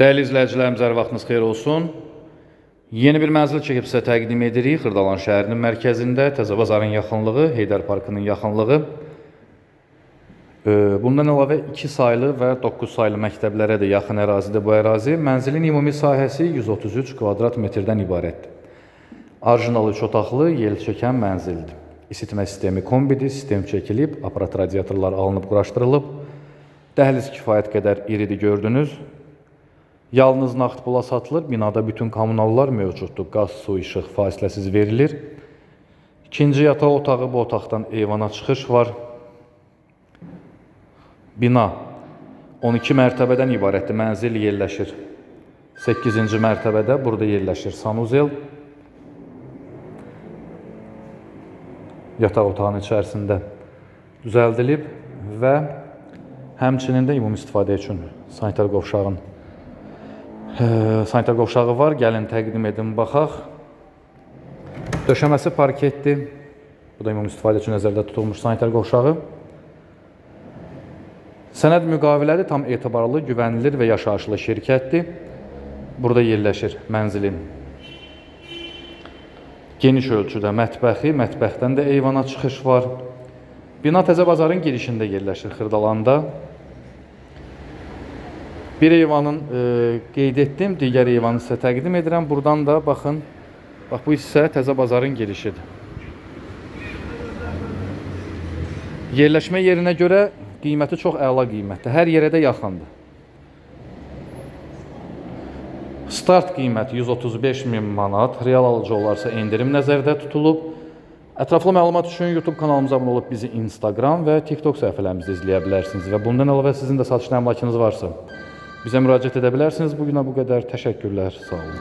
Dəyərli izləyicilərimiz, hər vaxtınız xeyir olsun. Yeni bir mənzil çəkib sizə təqdim edirik. Xırdalan şəhərinin mərkəzində, Təzə bazarın yaxınlığı, Heydər Parkının yaxınlığı. Bundan əlavə 2 saylı və 9 saylı məktəblərə də yaxın ərazidir bu ərazi. Mənzilin ümumi sahəsi 133 kvadrat metrdən ibarətdir. Orijinal 3 otaqlı, yel çəkən mənzildir. İsitmə sistemi kombidir, sistem çəkilib, aparat radiatorlar alınıb quraşdırılıb. Dəhliz kifayət qədər iridir gördünüz. Yalnız nağd pula satılır. Binada bütün kommunallar mövcuddur. Qaz, su, işıq fasiləsiz verilir. İkinci yataq otağı bu otaqdan eyvana çıxış var. Bina 12 mərtəbədən ibarətdir. Mənzil yerləşir. 8-ci mərtəbədə burada yerləşir sanuzel. Yataq otağının içərisində düzəldilib və həmçinin də ümumi istifadə üçün sanitar qovşağın sanitar qovşağı var. Gəlin təqdim edim baxaq. Döşəməsi parketdir. Bu da ümumi istifadə üçün nəzərdə tutulmuş sanitar qovşağı. Sənəd müqaviləli tam etibarlı, güvənilir və yaşayışlı şirkətdir. Burada yerləşir mənzilin geniş ölçüdə mətbəxi, mətbəxdən də eyvana çıxış var. Bina Təzə bazarın girişində yerləşir Xırdalanda. Bir eyvanın e, qeyd etdim, digər eyvanı sizə təqdim edirəm. Buradan da baxın, bax bu hissə Təzə bazarın girişidir. Yerləşmə yerinə görə qiyməti çox əla qiymətdir. Hər yerə də yaxındır. Start qiyməti 135 min manat, real alıcı olarsa endirim nəzərdə tutulub. Ətraflı məlumat üçün YouTube kanalımıza abunə olub bizi Instagram və TikTok səhifələrimizdə izləyə bilərsiniz və bundan əlavə sizin də satışlı əmlakınız varsa bizə müraciət edə bilərsiniz. Bu günə bu qədər. Təşəkkürlər. Sağ olun.